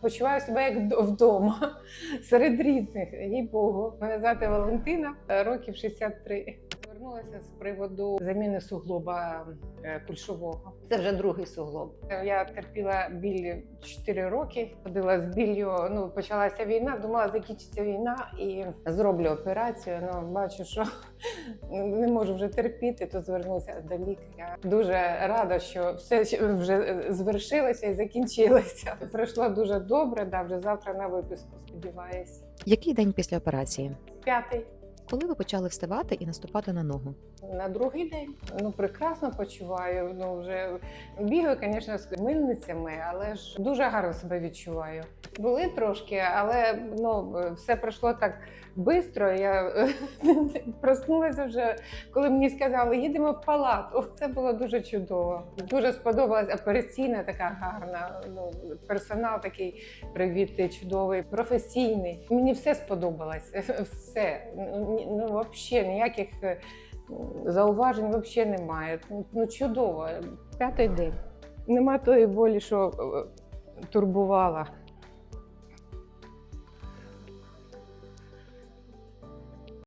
почуваю себе як вд- вдома серед рідних. Їй Богу. Мене звати Валентина, е, років 63. Звернулася з приводу заміни суглоба е, кульшового. Це вже другий суглоб. Е, Я терпіла біль 4 роки. Ходила з біллю. Ну почалася війна. Думала, закінчиться війна і зроблю операцію. Ну бачу, що не можу вже терпіти. То звернувся до лікаря. Дуже рада, що все вже звершилося і закінчилося. Пройшло дуже добре. Да, вже завтра на виписку. Сподіваюсь. Який день після операції? П'ятий. Коли ви почали вставати і наступати на ногу? На другий день ну прекрасно почуваю. Ну вже бігаю, звісно, з мильницями, але ж дуже гарно себе відчуваю. Були трошки, але ну все пройшло так швидко. Я проснулася вже, коли мені сказали, їдемо в палату. Це було дуже чудово. Дуже сподобалась операційна, така гарна. Ну персонал такий привітний, чудовий, професійний. Мені все сподобалось. Все ну, взагалі ніяких. е, Зауважень взагалі немає. Ну, Ну, чудово. П'ятий день. Нема тої болі, що е, турбувала.